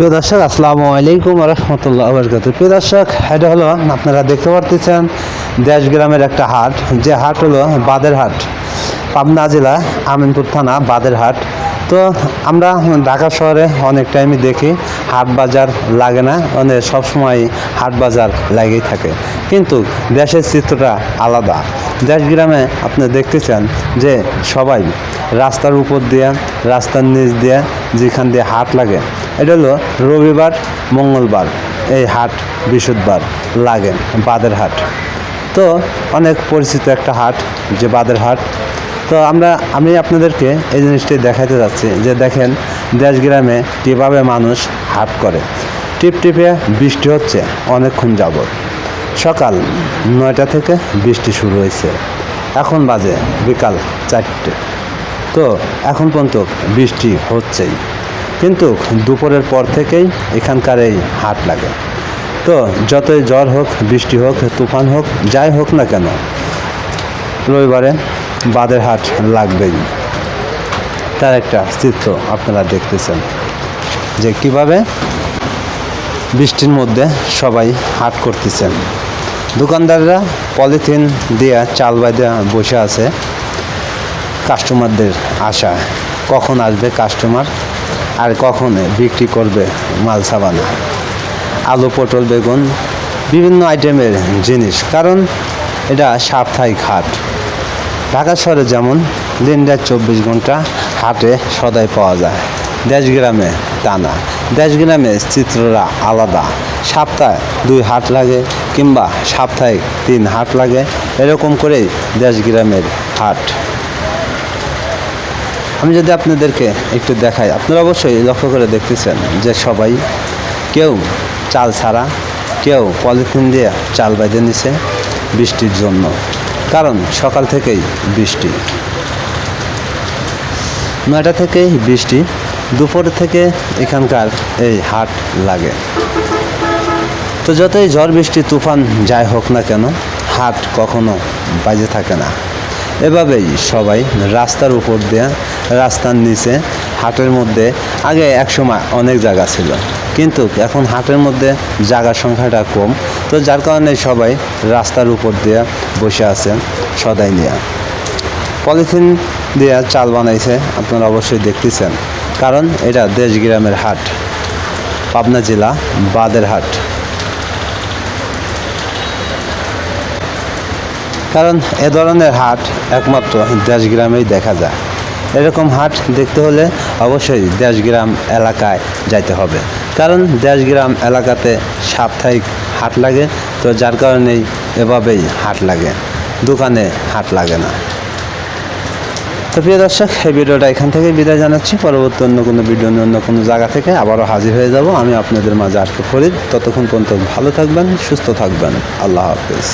প্রিয় দর্শক, আসসালামু আলাইকুম রহমতুল্লাহ বরকত প্রিয় দর্শক, এটা হলো, আপনারা দেখতে পারতেছেন দেশ গ্রামের একটা হাট। যে হাট হলো বাদের হাট। পাবনা জেলা, আমিনপুর থানা, বাদের হাট। তো আমরা ঢাকা শহরে অনেক টাইমই দেখি, হাট বাজার লাগে না মানে সবসময় হাট বাজার লাগেই থাকে। কিন্তু দেশের চিত্রটা আলাদা। দেশ গ্রামে আপনি চান যে সবাই রাস্তার উপর দিয়ে, রাস্তার নিচ দিয়ে, যেখান দিয়ে হাট লাগে, এটা হলো রবিবার, মঙ্গলবার, এই হাট বৃহস্পতিবার লাগে, বাদের হাট। তো অনেক পরিচিত একটা হাট, যে বাদের হাট। তো আমরা, আমি আপনাদেরকে এই জিনিসটি দেখাতে যাচ্ছি যে দেখেন দেশ গ্রামে কীভাবে মানুষ হাট করে। টিপ টিপে বৃষ্টি হচ্ছে অনেকক্ষণ যাবত সকাল নয়টা থেকে বৃষ্টি শুরু হয়েছে। এখন বাজে বিকাল চারটে। তো এখন পর্যন্ত বৃষ্টি হচ্ছেই। কিন্তু দুপুরের পর থেকেই এখানকার এই হাট লাগে। তো যতই জ্বর হোক, বৃষ্টি হোক, তুফান হোক, যাই হোক না কেন, রবিবারে বাদের হাট লাগবেই। তার একটা চিত্র আপনারা দেখতেছেন যে কীভাবে বৃষ্টির মধ্যে সবাই হাট করতেছেন। দোকানদাররা পলিথিন দিয়ে, চাল বাইদে বসে আছে। কাস্টমারদের আশা, কখন আসবে কাস্টমার আর কখন বিক্রি করবে মাল সাবানা। আলু, পটল, বেগুন, বিভিন্ন আইটেমের জিনিস, কারণ এটা সাপ্তাহিক হাট। ঢাকা শহরে যেমন দিনরাত চব্বিশ ঘণ্টা হাটে সদাই পাওয়া যায়, দেশ গ্রামে তা না। দেশ গ্রামে চিত্ররা আলাদা, সপ্তাহে দুই হাট লাগে কিংবা সাপ্তাহিক তিন হাট লাগে, এরকম করেই দেশ গ্রামের হাট। আমি যদি আপনাদেরকে একটু দেখাই, আপনারা অবশ্যই লক্ষ্য করে দেখতেছেন যে সবাই কেউ চাল ছাড়া, কেউ পলিথিন দিয়ে চাল বেঁধে নিছে বৃষ্টির জন্য, কারণ সকাল থেকেই বৃষ্টি। নয়টা থেকেই বৃষ্টি, দুপুর থেকে এখানকার এই হাট লাগে। তো যতই ঝড় বৃষ্টি, তুফান যাই হোক না কেন, হাট কখনো বাজে থাকে না। এভাবেই সবাই রাস্তার উপর দিয়ে রাস্তার নিচে হাটের মধ্যে, আগে একসময় অনেক জায়গা ছিল, কিন্তু এখন হাটের মধ্যে জায়গার সংখ্যাটা কম, তো যার কারণে সবাই রাস্তার উপর দিয়ে বসে আছে সদাই নিয়ে। পলিথিন দিয়ে চাল বানাইছে, আপনারা অবশ্যই দেখতেছেন, কারণ এটা দেশ গ্রামের হাট, পাবনা জেলা বাদের হাট। কারণ এ ধরনের হাট একমাত্র দেশগ্রামেই দেখা যায়। এরকম হাট দেখতে হলে অবশ্যই দেশগ্রাম এলাকায় যাইতে হবে। কারণ দেশগ্রাম এলাকাতে সাপ্তাহিক হাট লাগে, তো যার কারণেই এভাবেই হাট লাগে। দোকানে হাট লাগে না। তো প্রিয় দর্শক, এই ভিডিওটা এখান থেকে বিদায় জানাচ্ছি। পরবর্তী অন্য কোনো ভিডিও নিয়ে অন্য কোনো জায়গা থেকে আবারও হাজির হয়ে যাব। আমি আপনাদের মাঝে আজকে ফরিদ ততক্ষণ পর্যন্ত ভালো থাকবেন, সুস্থ থাকবেন। আল্লাহ হাফিজ।